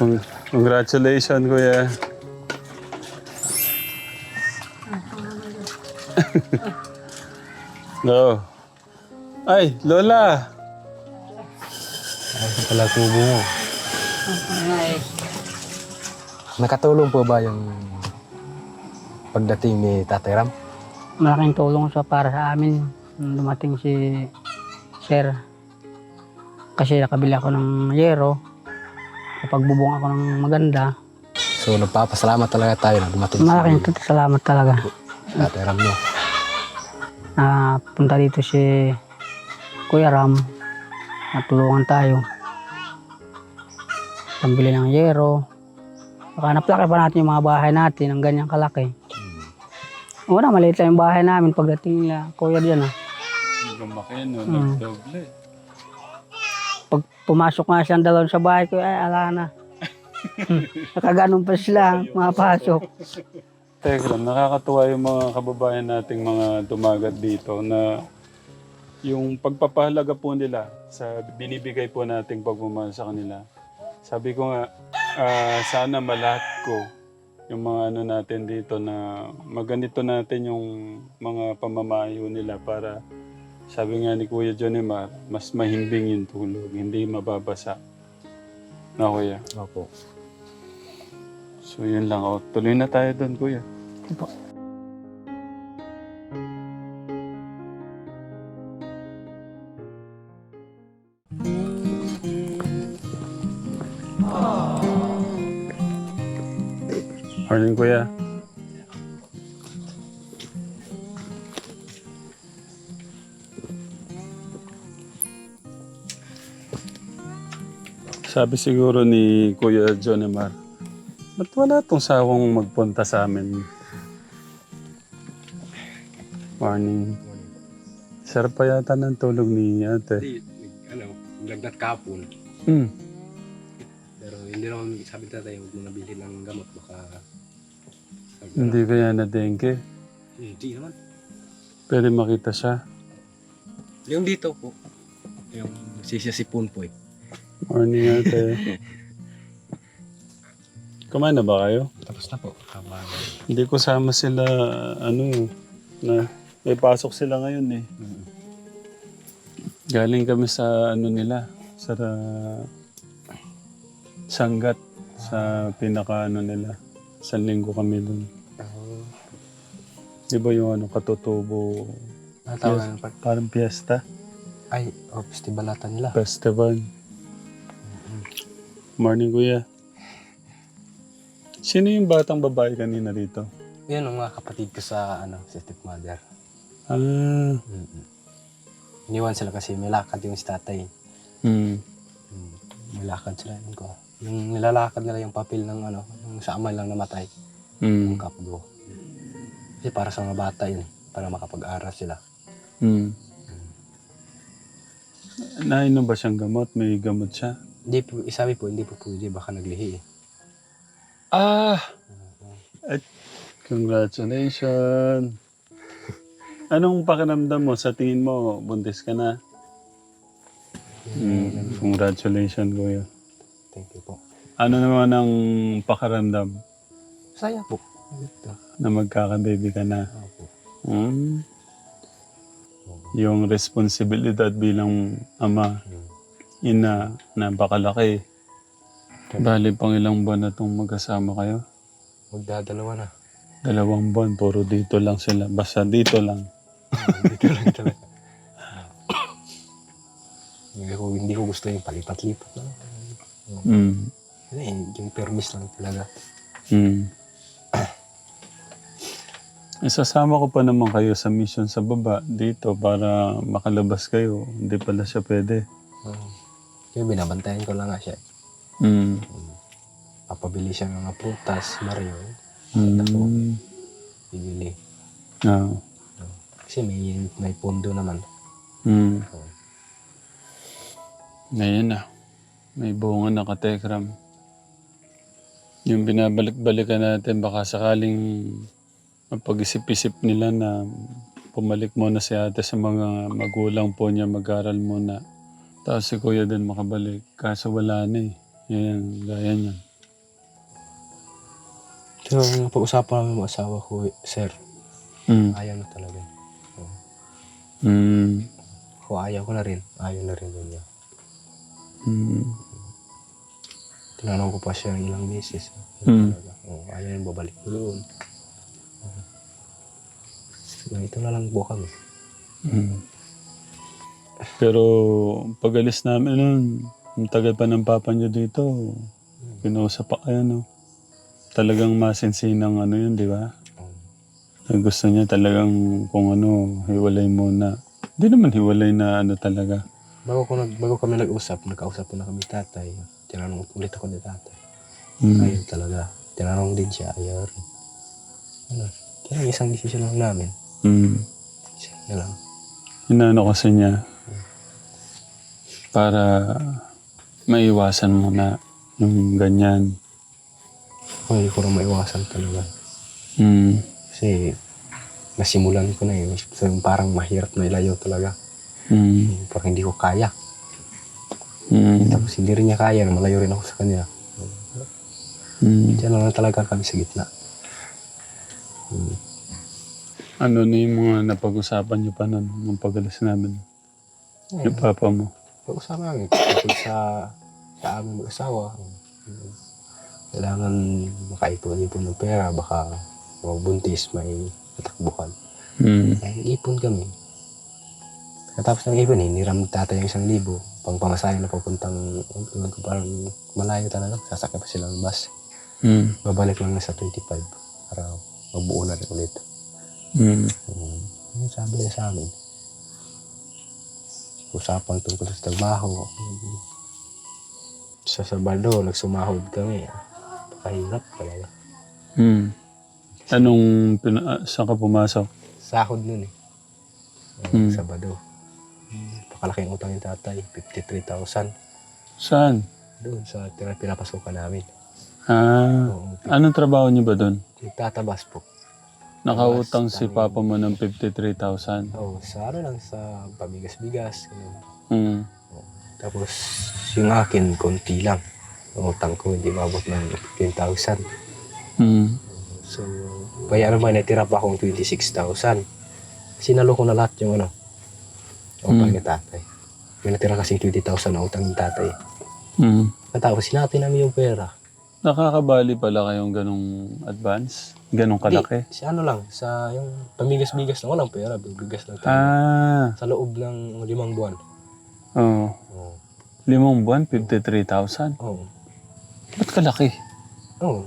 Cong- Congratulations, kuya. no. Ay, Lola. Ano pala tubo mo? Nakatulong po ba yung pagdating ni Tatay Ram? malaking tulong sa para sa amin nung dumating si Sir. Kasi nakabili ako ng yero. Kapag bubong ako ng maganda, So nagpapasalamat talaga tayo na dumating malaking tut- salamat talaga. Tatay Ram mo. Na punta dito si Kuya Ram. Natulungan tayo. Pambili ng yero. Baka naplaki pa natin yung mga bahay natin ng ganyang kalaki. Una, maliit lang yung bahay namin pagdating nila. Kuya diyan ah. Lumaki, no? Mm. Nagdoble. Pumasok nga siyang dalawang sa bahay ko, ay ala na. Nakaganon pa sila, mapasok. Teka lang, nakakatuwa yung mga kababayan nating mga dumagat dito na yung pagpapahalaga po nila sa binibigay po nating pagmamahal sa kanila. Sabi ko nga, ah, sana malahat ko yung mga ano natin dito na maganito natin yung mga pamamayo nila para sabi nga ni Kuya Jonimar, mas mahimbing yung tulog, hindi mababasa. Na Kuya. Opo. So yun lang. O, tuloy na tayo doon, Kuya. Opo. Sabi siguro ni Kuya John Emar, ba't wala tong sawang magpunta sa amin? Morning. Sarap pa yata ng tulog ni ate. Hindi, ano, lagnat kapon. Hmm. Pero hindi naman sabi ni Tatay, huwag mo nabili ng gamot. Baka... Hindi kaya na dengue. Hindi naman. Pwede makita siya. Yung dito po. Yung sisipon po eh. Morning ate. Kumain na ba kayo? Tapos na po. Tama. Hindi ko sama sila, ano, na may pasok sila ngayon eh. Galing kami sa ano nila, sa uh, Sanggat, sa pinaka ano nila. Sa linggo kami dun. Di ba yung ano, katutubo, Natawagan pa. parang piyesta, Ay, oh, festival ata nila. festival. Morning kuya. Sino yung batang babae kanina dito? Yun ang mga kapatid ko sa ano, sa stepmother. Ah, Mm-mm. Iniwan sila kasi may lakad yung si tatay. hmm. Mm. May lakad sila. Yun ko. Yung nilalakad nila yung papel ng ano, yung sa amal lang namatay. Hmm. Yung kapgo. Kasi para sa mga bata yun. Para makapag-aral sila. Hmm. Nainom ba siyang gamot? May gamot siya? Hindi po, isabi po, hindi po pwede. Baka naglihi eh. Ah! At congratulations! Anong pakiramdam mo? Sa tingin mo, buntis ka na? Hmm. Congratulations, kuya. Thank you po. Ano naman ang pakiramdam Saya po. Ito. na magkakababy ka na? Opo. Hmm? Yung responsibilidad bilang ama, Mm. Ina, napakalaki. Bali, pang ilang buwan na itong magkasama kayo? Magdadalawa na. Dalawang buwan, puro dito lang sila. Basta dito lang. Dito lang talaga. hindi, ko, hindi ko gusto yung palipat-lipat na. Mm. Eh, yung permis lang talaga. Mm. Isasama ko pa naman kayo sa mission sa baba dito para makalabas kayo. Hindi pala siya pwede. Uh, kaya binabantayan ko lang nga siya. Mm. Papabili siya ng mga prutas, Mario. Mm. Bibili. Ah. Kasi may, may pondo naman. Mm. Oh. Ngayon na. May bunga na katekram. Yung binabalik-balikan natin, baka sakaling mapag-isip-isip nila na pumalik muna si ate sa mga magulang po niya, mag-aral muna. Tapos si kuya din makabalik. Kaso wala na eh. Yan, gaya niyan. So, ang pag-usapan namin mga asawa ko, sir, Mm. ayaw na talaga. Mm. Ako ayaw ko na rin. Ayaw na rin niya. Mm. Tinanong ko pa siya ng ilang beses. Mm. Talaga. Oh, ayaw yung babalik ko doon. Oh. Ito na lang po kami. Mm. Pero pag alis namin nun, ang tagal pa ng papa niyo dito, pinausap pa kayo, no? Talagang masinsinang ano yun, di ba? Na gusto niya talagang kung ano, hiwalay muna. Hindi naman hiwalay na ano talaga. Bago, ko nag, bago kami nag-usap, nagkausap ko na kami tatay. Tinanong ulit ako ni tatay. Mm. Ayaw talaga. Tinanong din siya, ayaw rin. Ano? Kaya isang desisyon lang namin. Mm. Isa na lang. Inaano kasi niya para maiwasan mo na yung ganyan. Kung hindi ko rin maiwasan talaga. Mm. Kasi nasimulan ko na yun. So, parang mahirap na ilayo talaga. Mm. Parang hindi ko kaya. Mm. Tapos hindi rin niya kaya na malayo rin ako sa kanya. Mm. Diyan lang talaga kami sa gitna. Hmm. Ano na yung mga napag-usapan niyo pa nun, nung pag-alis namin? Yung papa mo. Pag-usapan namin tungkol sa sa aming mag-asawa. Kailangan makaipon-ipon ng pera. Baka magbuntis, may katakbuhan. Mm. Ay, ipon kami. Katapos ng ipon, hiniram ni tatay yung isang libo. Pang pamasahe na papuntang, ewan ko parang malayo talaga. Sasakay pa silang bus. Mm. Babalik lang na sa 25 para mabuo na rin ulit. Mm. Um, sabi niya sa amin? Usapan tungkol sa trabaho. Sa Sabado, nagsumahod kami. Pakahirap talaga. Mm. Anong, pina- ah, saan ka pumasok? Sahod nun eh. Uh, Hmm. Sabado. Pakalaking utang yung tatay, 53,000. Saan? Doon sa tira pinapasukan namin. Ah, Oo, anong trabaho niyo ba doon? nagtatabas po. Nakautang si papa mo ng 53,000. Oo, sa ano lang, sa pabigas-bigas. ganun. Mm. Tapos, yung akin, konti lang. Ang utang ko, hindi mabot ng 15,000. Mm. So, bayaran ba, natira pa akong 26,000. Sinalo ko na lahat yung ano, utang Hmm. ni tatay. May natira kasi 20,000 na utang ni tatay. Mm. Tapos, sinati namin yung pera. Nakakabali pala kayong ganong advance? Ganong kalaki? Di, sa ano lang, sa yung pamigas-bigas na walang pera, bibigas lang tayo. Ah, Sa loob ng limang buwan. oo. Oo. Limang buwan, 53,000. Oo. Ba't kalaki? Oo.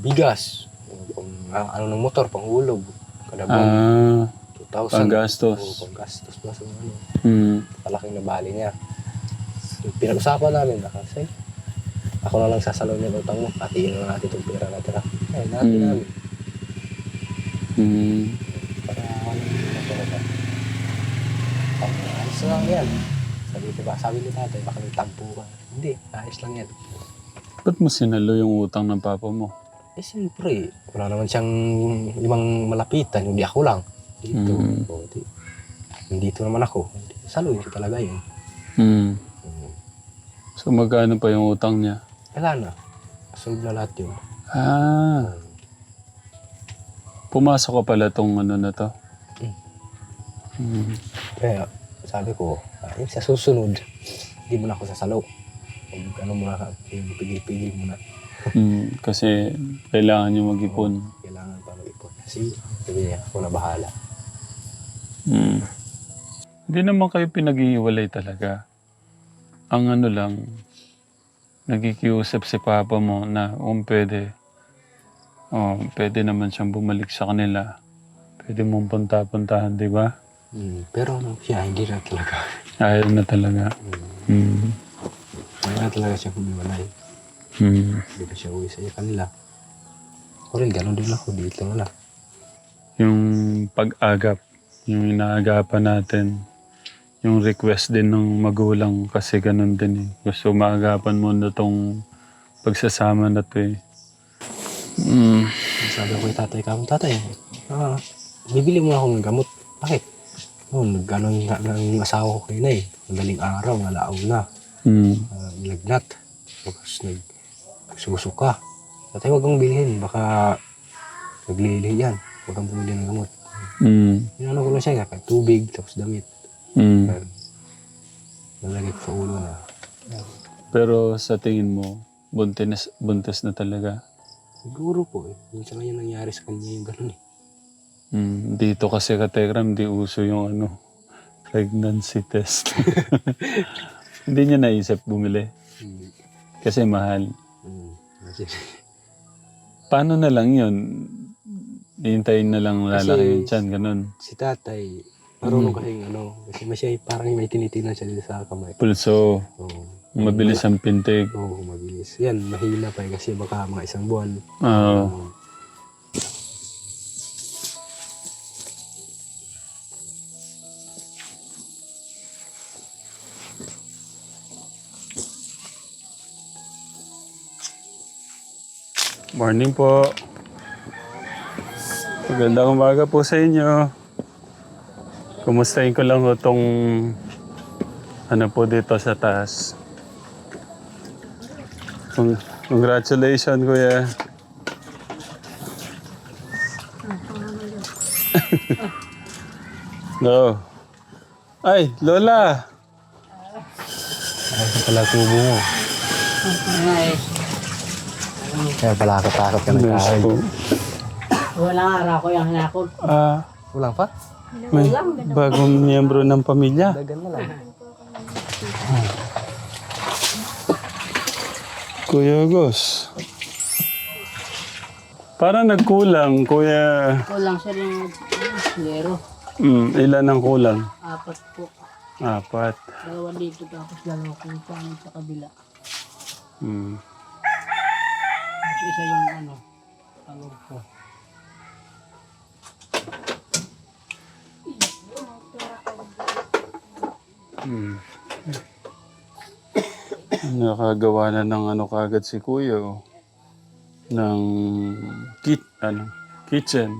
Bigas. Pang, ah, ano ng motor, panghulog. Kada buwan, Ah, 2,000. Oo, panggastos. panggastos yung ano. Mm. Malaking nabali niya. Pinag-usapan namin na kasi ako na lang sasalo niya ng utang mo. Patiin na natin itong pera natira. Ay, natin Mm. namin. Mm. Para ano? Ayos lang yan. Sabi ko ba, sabi ni tatay, baka may tampo ka. Hindi, ayos lang yan. Ba't mo sinalo yung utang ng papa mo? Eh siyempre, wala naman siyang limang malapitan, hindi ako lang. Dito, Mm. o, di, nandito naman ako. Saluhin ko talaga yun. Mm. Mm. So magkano pa yung utang niya? Wala na. Solve na lahat yun. Ah, pumasok ka pala tong ano na to. Mm. Kaya sabi ko, ay, sa susunod, hindi mo na ako sasalo. Huwag ano muna ka, pigil-pigil muna. Mm. Kasi kailangan niyo mag-ipon. Kailangan pa mag-ipon. Kasi sabi niya, ako na bahala. Mm. Hindi naman kayo pinag-iiwalay talaga. Ang ano lang, nagkikiusap si papa mo na kung pwede, oh, pwede naman siyang bumalik sa kanila. Pwede mong punta-puntahan, di ba? Mm, pero ano, siya, hindi na talaga. Ayaw na talaga. Mm, Mm. ayaw na talaga siya humiwalay. Mm. Hindi na siya uwi sa kanila. Ako rin, ganun din ako dito na. Yung pag-agap, yung inaagapan natin, yung request din ng magulang kasi ganun din eh. Gusto maagapan mo na tong pagsasama na to eh. Mm. Sabi ko kay tatay kamong tatay, ah, bibili mo ako ng gamot. Bakit? Oh, nag-ano nga ng asawa ko kayo na eh. Madaling araw, nalaaw na. Mm. Uh, nilagnat. Tapos nag susuka. Tatay, huwag kang bilhin. Baka naglilihi yan. Huwag kang bumili ng gamot. Mm. Inano ko lang siya, kaya tubig, tapos damit. Mm. Nalagay ko sa ulo na. Pero sa tingin mo, buntis, buntis na talaga. Siguro po eh. Minsan lang yung nangyari sa kanya yung gano'n eh. Mm. Dito kasi kategram, di uso yung ano, pregnancy test. Hindi niya naisip bumili. Hmm. Kasi mahal. Hmm. Kasi, Paano na lang yun? Hintayin na lang lalaki yung tiyan, ganun. si tatay, marunong kasing ano, kasi masya parang may tinitingnan siya dito sa kamay. Pulso, Oo. mabilis ang pintig. Oo, mabilis. Yan, mahina pa eh, kasi baka mga isang buwan. Oo. Oo. Morning po. Magandang umaga po sa inyo. Kumustahin ko lang ho tong ano po dito sa taas. Cong- Congratulations, kuya. no. Ay, Lola. Ay, sa pala tubo mo. Kaya pala katakot ka ng kahoy. Wala nga ara ko yung hinakot. Ah, Kulang pa? May bagong miyembro ng pamilya. Dagan na lang. Kuya Gus. Parang nagkulang, Kuya. Kulang sir yung lero. Mm, ilan ang kulang? Apat po. Apat. Dalawa dito tapos dalawa kung paano sa kabila. Mm. Isa yung ano, talog ko. Mm. Nakagawa na ng ano kagad si Kuya. Oh. Ng kit, ano, kitchen.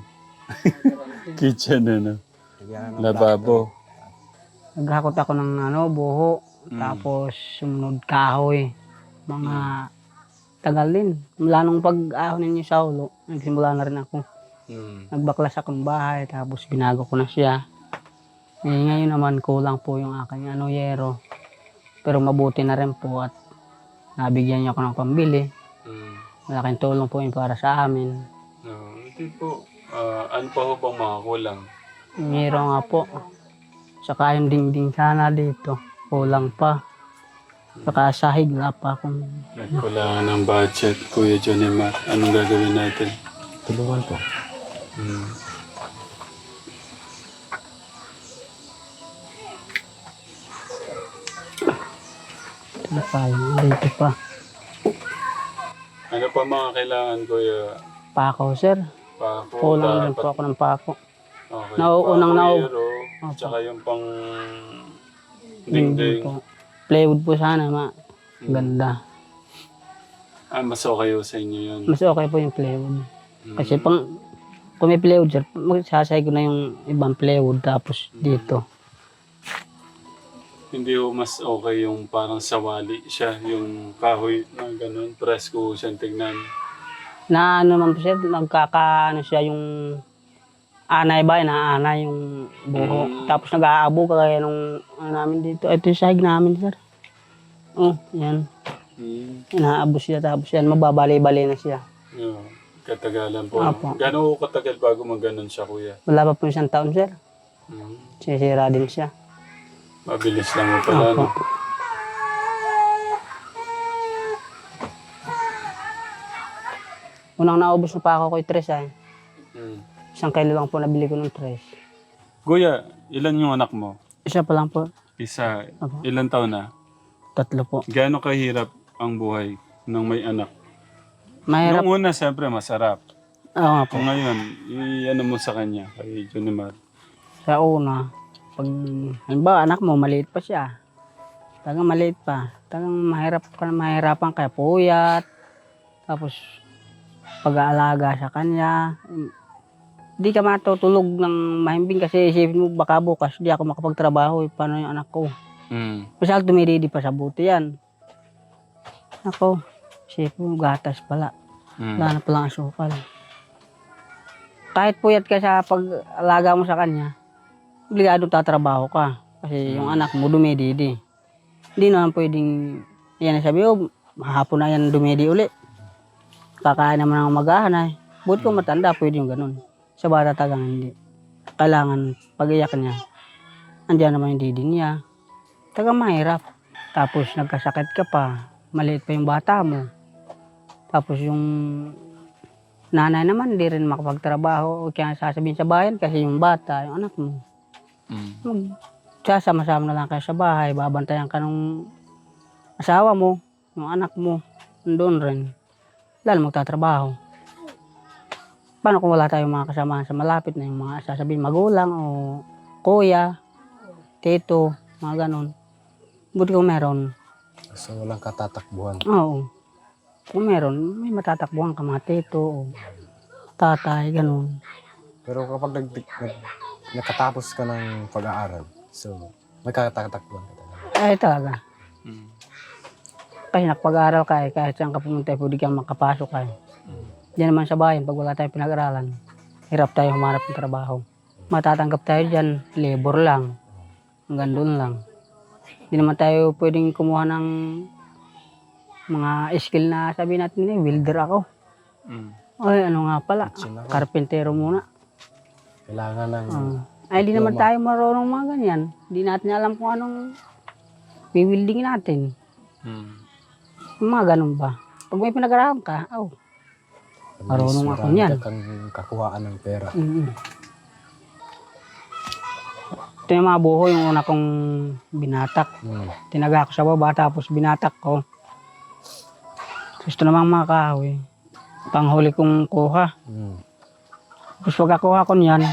kitchen, ano. Lababo. Naghakot ako ng ano, buho. Tapos sumunod kahoy. Mga tagal din. Mula nung pag-ahon ninyo sa ulo, nagsimula na rin ako. Mm. Nagbaklas akong bahay, tapos binago ko na siya. Eh, ngayon naman kulang po yung aking ano, yero. Pero mabuti na rin po at nabigyan niya ako ng pambili. Mm. Malaking tulong po yun para sa amin. No, hindi po. Ah, ano pa ho bang mga kulang? Yung yero nga po. Saka yung dingding sana dito. Kulang pa. Saka sahig nga pa kung Nagkulangan ng budget, Kuya Johnny Matt. Anong gagawin natin? Tulungan po. Mm. Pa yung dito pa. Ano pa mga kailangan, Kuya? Pako sir. Pako, Kulang dapat. po ako ng pako. Okay. Nauunang nau- Pakuero, Opo. tsaka yung pang Dingding dingding. po. Plywood po sana ma. Ganda. Ah, mas okay ho sa inyo yun. Mas okay po yung plywood. Mm. Kasi pang kung may plywood sir, magsasay ko na yung ibang plywood tapos dito. Hindi ho mas okay yung parang sawali siya, yung kahoy na ganun. Press ko siyang tignan. Na ano naman po sir, nagkaka ano siya yung anay ba, inaanay yung buho. Mm. Tapos nag-aabo kaya nung ano namin dito. Ito yung sahig namin sir. Oh, yan. Mm. Inaabo siya tapos yan, mababali-bali na siya. Yeah. Katagalan po. Apo. Gano'n ho katagal bago maganon siya, kuya? Wala pa po isang taon sir. Mm. Sisira din siya. Mabilis lang pala, Apo. no? Unang naubos na pa ako kay Tres ay. Mm. Isang kilo lang po nabili ko ng Tres. Kuya, ilan yung anak mo? Isa pa lang po. Isa. Apo. Ilan taon na? Tatlo po. Gaano kahirap ang buhay ng may anak? Mahirap. Nung una, siyempre, masarap. Oo nga po. Kung ngayon, i-ano mo sa kanya, kay Junimar. Sa una, pag, halimbawa anak mo, maliit pa siya. Tagang maliit pa. Tagang mahirap ka na mahirapan kaya puyat. Tapos, pag-aalaga sa kanya. Hindi ka matutulog ng mahimbing kasi isipin mo baka bukas di ako makapagtrabaho. Eh, paano yung anak ko? Mm. Masal tumiridi pa sa buti yan. Ako, isipin mo gatas pala. Mm. Wala na palang asukal. Kahit puyat ka sa pag-alaga mo sa kanya, obligado tatrabaho ka. Kasi yung anak mo dumididi. Hindi naman pwedeng, yan sabi, oh, hapon na yan dumidi uli. Kakain naman ng magahan ay. Buti kung matanda, pwede yung ganun. Sa bata tagang hindi. Kailangan pag-iyak niya. Andiyan naman yung didi niya. Tagang mahirap. Tapos nagkasakit ka pa. Maliit pa yung bata mo. Tapos yung nanay naman, hindi rin makapagtrabaho. O kaya sasabihin sa bayan kasi yung bata, yung anak mo. Mm. Mag, sasama-sama na lang kayo sa bahay. Babantayan ka ng asawa mo, yung anak mo. Doon rin. Lalo magtatrabaho. Paano kung wala tayong mga kasamahan sa malapit na yung mga sasabihin magulang o kuya, tito, mga ganon. Buti kung meron, So walang katatakbuhan. Oo. Kung meron, may matatakbuhan ka mga tito o tatay, ganun. Pero kapag nag, nag, nakatapos ka ng pag-aaral, so may katatakbuhan ka talaga. Ay talaga. Mm. Kasi nakapag-aaral ka eh, kahit saan ka pumunta, pwede kang makapasok ka eh. Diyan naman sa bayan, pag wala tayong pinag-aralan, hirap tayo humanap ng trabaho. Matatanggap tayo dyan, labor lang. Hanggang doon lang. Hindi naman tayo pwedeng kumuha ng mga skill na sabi natin eh, welder ako. Mm. Ay, ano nga pala, Kitchen ako. karpentero muna. Kailangan ng... Ah. ay, di naman tayo marunong mga ganyan. Hindi natin alam kung anong biwilding natin. Mm. Yung Mga ganun ba? Pag may pinag-aralan ka, oh, marunong ako marami niyan. ka kang kakuhaan ng pera. mm Ito yung mga buho, yung una kong binatak. Hmm. Tinaga ko sa baba, tapos binatak ko. Ito namang mga kahoy. Panghuli kong kuha. Hmm. Tapos pagkakuha ko niyan,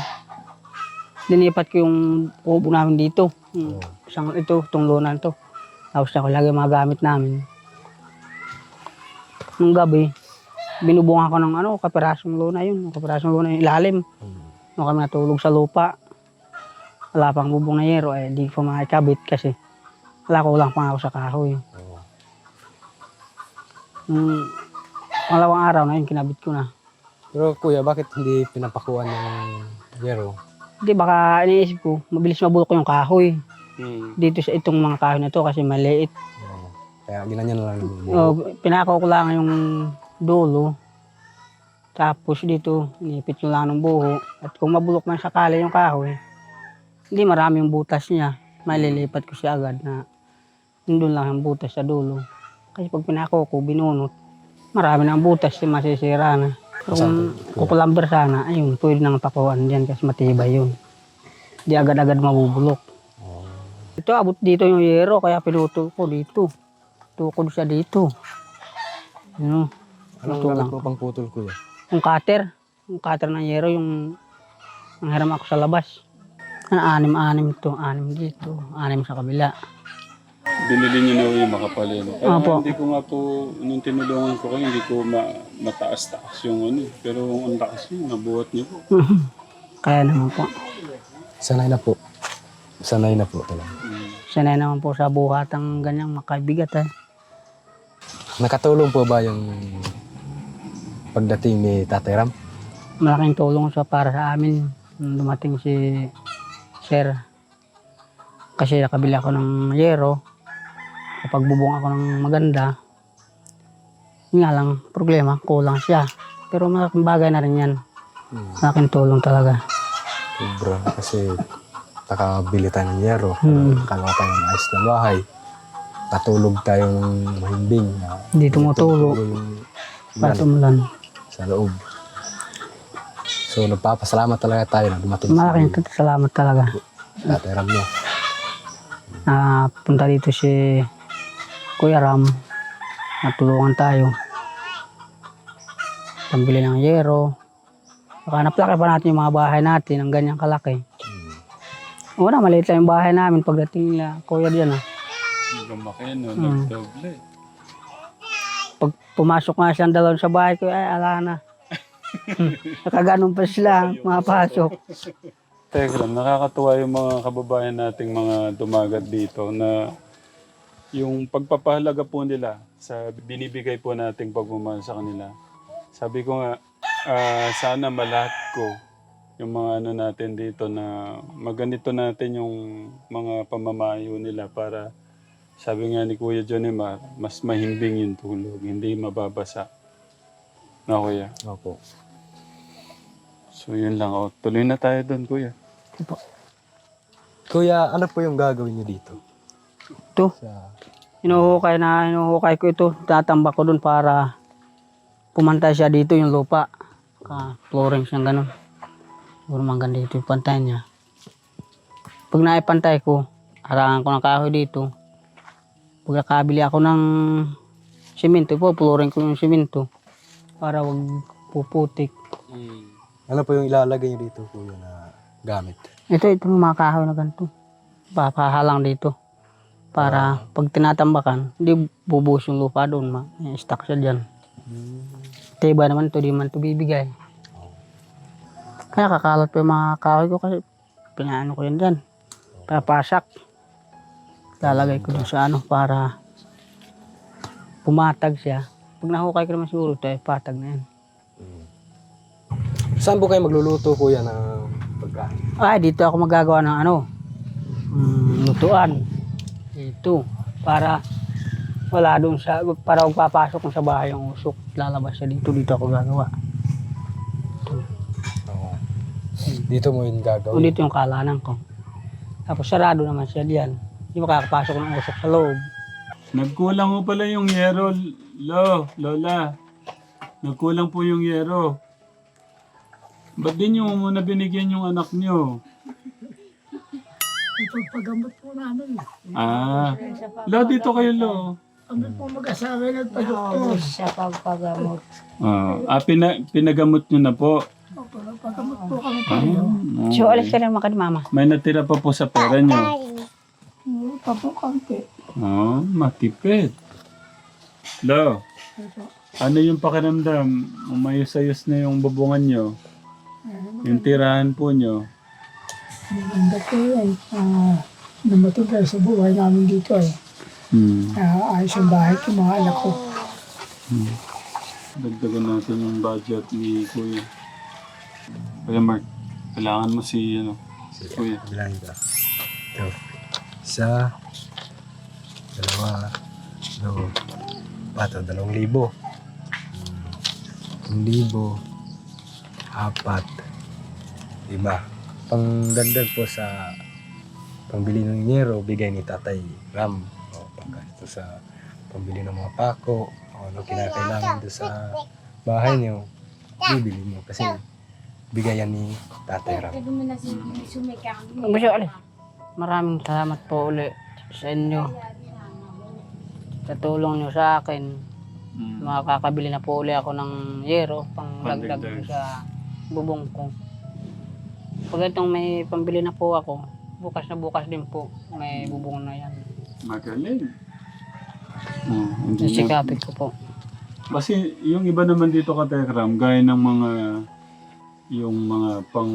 dinipat ko yung kubo namin dito. Yung Isang ito, itong lona to. Tapos ako lagi mga gamit namin. Nung gabi, binubungan ko ng ano, kapirasong lona yun. Kapirasong lona yung ilalim. Hmm. Nung kami natulog sa lupa. Wala pang bubong na yero, eh, di ko makikabit kasi wala ko lang pang ako sa kahoy. Nung malawang araw na yun, kinabit ko na. Pero kuya, bakit hindi pinapakuan ng yero? Hindi, baka iniisip ko, mabilis mabulok yung kahoy. Mm. Dito sa itong mga kahoy na to kasi maliit. Oo. Kaya ginanyan na lang yung buo. O, pinako ko lang yung dulo. Tapos dito, inipit ko lang ng buho. At kung mabulok man sakali yung kahoy, hindi marami yung butas niya. Malilipat ko siya agad na nandun lang yung butas sa dulo. Kasi pag pinako ko, binunot, marami na ang butas, masisira na. Kung kukulamber sana, ayun, pwede nang pakuan dyan kasi matibay yun. Di agad-agad mabubulok. Oo. Ito, abot dito yung yero, kaya pinuto ko dito. Tukod siya dito. Ano, Anong Ito gamit lang. mo pang putol kuya? yung cutter. Yung cutter ng yero, yung ang hiram ako sa labas. Ano, anim-anim to, anim dito, anim sa kabila. Binili niyo na yung makapal yun. Kaya Opo. hindi ko nga po, nung tinulungan ko kayo, hindi ko ma mataas-taas yung ano. Pero ang lakas niyo, nabuhat niyo po. Kaya naman po. Sanay na po. Sanay na po talaga. Sanay naman po sa buhat ang ganyang makabigat eh. Nakatulong po ba yung pagdating ni Tatay Ram? Malaking tulong siya para sa amin nung dumating si Sir. Kasi nakabili ako ng yero. Kapag bubong ako ng maganda, yun nga lang, problema, kulang siya. Pero malaking bagay na rin yan. Hmm. Malaking tulong talaga. Sobra. Kasi nakabili tayo ng yero. Hmm. Nakagawa tayo ng ayos na bahay. Katulog tayo ng mahimbing. Hindi tumutulo yung para ulan tumulan. sa loob. So nagpapasalamat talaga tayo na dumating sa Malaking salamat talaga. Tatay Ram mo. na punta dito si Kuya Ram. Natulungan tayo. Pambili ng yero. Baka naplaki pa natin yung mga bahay natin ng ganyang kalaki. Una, maliit lang yung bahay namin pagdating nila. Kuya diyan ah. Lumaki, no? Mm. Nagdoble. Pag pumasok nga siyang dalawang sa bahay ko, ay ala na. Nakaganon pa sila, mapasok. Teka lang, nakakatuwa yung mga kababayan nating mga dumagat dito na yung pagpapahalaga po nila sa binibigay po nating pagmamahal sa kanila. sabi ko nga, ah, sana malahat ko yung mga ano natin dito na maganito natin yung mga pamamayo nila para sabi nga ni Kuya Johnny Mar, mas mahimbing yung tulog, hindi mababasa. Na Kuya. Opo. So yun lang. Oh. Tuloy na tayo doon, Kuya. Kuya, ano po yung gagawin niyo dito? Ito, Sa... hinuhukay na, hinuhukay ko ito. Tatambak ko dun para pumantay siya dito yung lupa. Ka flooring siyang ganun. Siguro manggan dito yung pantay niya. Pag naipantay ko, harangan ko ng kahoy dito. Pag nakabili ako ng simento po, flooring ko yung simento para wag puputik. Ano po yung ilalagay niyo dito, kuya, na gamit? Ito, ito yung mga kahoy na ganito. Papahalang dito. Para pag tinatambakan, hindi bubuhos yung lupa doon. Ma. Stuck siya dyan. Tiba naman ito, di man ito bibigay. Kaya kakalat pa yung mga kahoy ko kasi pinaano ko yan dyan. Papasak. Lalagay ko dun sa ano para pumatag siya. Pag nahukay ko naman siguro ito, eh, patag na yan. Saan po kayo magluluto, kuya, ng pagkain? Ay, dito ako magagawa ng ano, mm, lutuan. Dito. Para wala doon sa, para huwag papasok sa bahay yung usok. Lalabas siya dito, dito ako gagawa. Oo. Dito mo yung O gagawin. dito yung kalanan ko. Tapos sarado naman siya diyan. Hindi makakapasok ng usok sa loob. Nagkulang po pala yung yero, lo, lola. Nagkulang po yung yero. Ba't din nyo muna binigyan yung anak nyo? Pagpagamot po namin. Ah, lo, dito kayo, lo. Kami po mag-asawa nagpa-doktor. sa pagpagamot. Ah, ah pina, pinagamot nyo na po. Opo, nagpagamot po kami po. Ah, okay. So, alis ka rin mga mama. May natira pa po sa pera nyo. Meron pa po kami. Oh, matipid. Lo, ano yung pakiramdam? Umayos-ayos na yung bubungan nyo. Yung tirahan po nyo. Maganda po yan. Namating kayo sa buhay namin dito eh. Hmm. Ah, ayos ang bahay ko, mga anak ko. Dagdagan natin yung budget ni Kuya. Kuya Mark, kailangan mo si, ano, si Kuya. Bilangin ka. Ito. Isa. Dalawa. Dalawa. Pato, dalawang libo. Hmm, libo. Apat. Lima. Pangdagdag po sa pangbili ng nyero, bigay ni Tatay Ram. O, panggasto sa pambili ng mga pako. O, ano kinakailangan doon sa bahay niyo, bibili mo. Kasi bigay yan ni Tatay Ram. Gusto. Maraming salamat po uli sa inyo. Sa tulong nyo sa akin. Hmm. Makakabili na po uli ako ng yero pang lagdag sa bubong ko. Pag itong may pambili na po ako, bukas na bukas din po, may bubong na yan. Magaling. Oh, hindi na. Sisikapin ko po. Kasi yung iba naman dito ka Tekram, gaya ng mga yung mga pang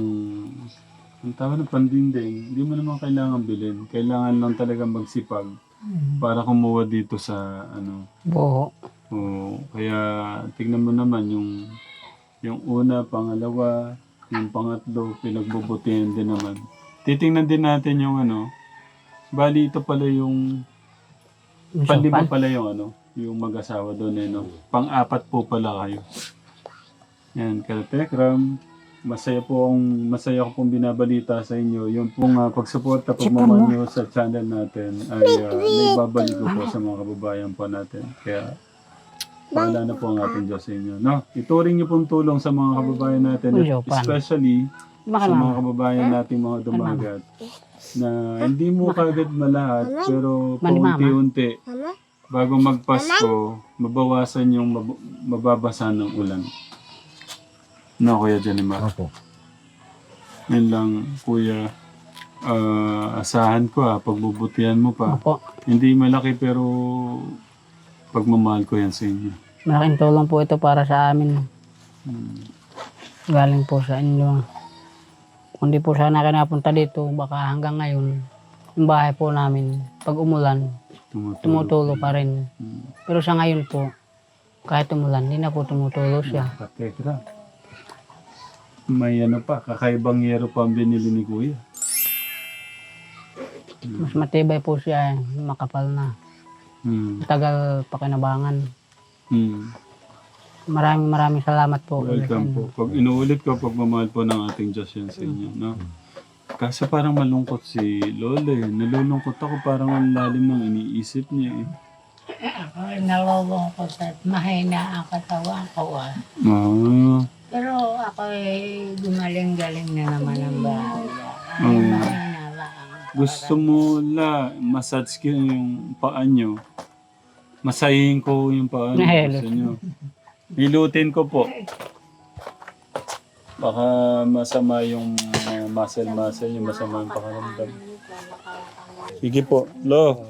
ang tawag ng pandinding, hindi mo naman kailangan bilhin. Kailangan lang talaga magsipag para kumuha dito sa ano. Buho. Oo, kaya tignan mo naman yung yung una, pangalawa, yung pangatlo, pinagbubutihan din naman. Titingnan din natin yung ano, bali ito pala yung, Yung panlima pala yung ano, yung mag-asawa doon eh, no? Pang-apat po pala kayo. Yan, kaya Tekram, masaya po ang, masaya ko pong binabalita sa inyo. Yung pong uh, pagsuporta, pagmamahal nyo sa channel natin ay uh, naibabalik ko po sa mga kababayan po natin. Kaya, Bahala na po ang ating Diyos sa inyo. No? Ituring niyo pong tulong sa mga kababayan natin, especially Baka sa mga kababayan nating mga dumagat na hindi mo kagad malahat pero paunti-unti bago magpasko mabawasan yung mab- mababasa ng ulan. No, Kuya Janimar. Opo. Yun lang, Kuya. Ah, asahan ko ah, pagbubutihan mo pa. Opo. Hindi malaki pero pagmamahal ko yan sa inyo. Malaking tulong po ito para sa amin. Hmm. Galing po sa inyo. Kung di po sana kayo napunta dito, baka hanggang ngayon, yung bahay po namin, pag umulan, Tumutulong. tumutulo pa rin. Hmm. Pero sa ngayon po, Kahit umulan, hindi na po tumutulo siya. Katekra. May ano pa, kakaibang yero pa ang binili ni Kuya. Mas matibay po siya eh. Makapal na. Hmm. Tagal pakinabangan. Hmm. Maraming maraming salamat po. ulit sa Welcome po. Pag inuulit ko, pagmamahal po ng ating Diyos yan sa inyo, no? Kaso parang malungkot si Lola eh. Nalulungkot ako parang ang lalim ng iniisip niya eh. Ako nalulungkot at mahina ang katawan ko. ah. Ah. Pero ako eh, gumaling-galing na naman ang bahay. Ay, Mm. Gusto mo la, massage ko yung paa nyo. Masahin ko yung paa nyo. Nahilo. Gusto nyo. Hilutin ko po. Baka masama yung uh, muscle-muscle, yung masama yung pakaramdam. Sige po. Lo,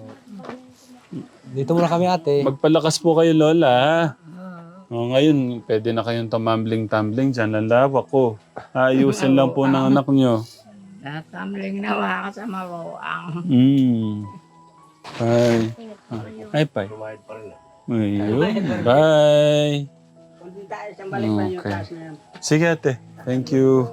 Dito muna kami ate. magpalakas po kayo, Lola. ha? O, ngayon, pwede na kayong tumambling-tumbling dyan. Ang lawak ko. Ayusin lang po ng anak nyo. Tatamling nawa ka sa maruang. Mm. Bye. Ah, Ay, bye. Ayun. Bye. Okay. Sige ate. Thank you.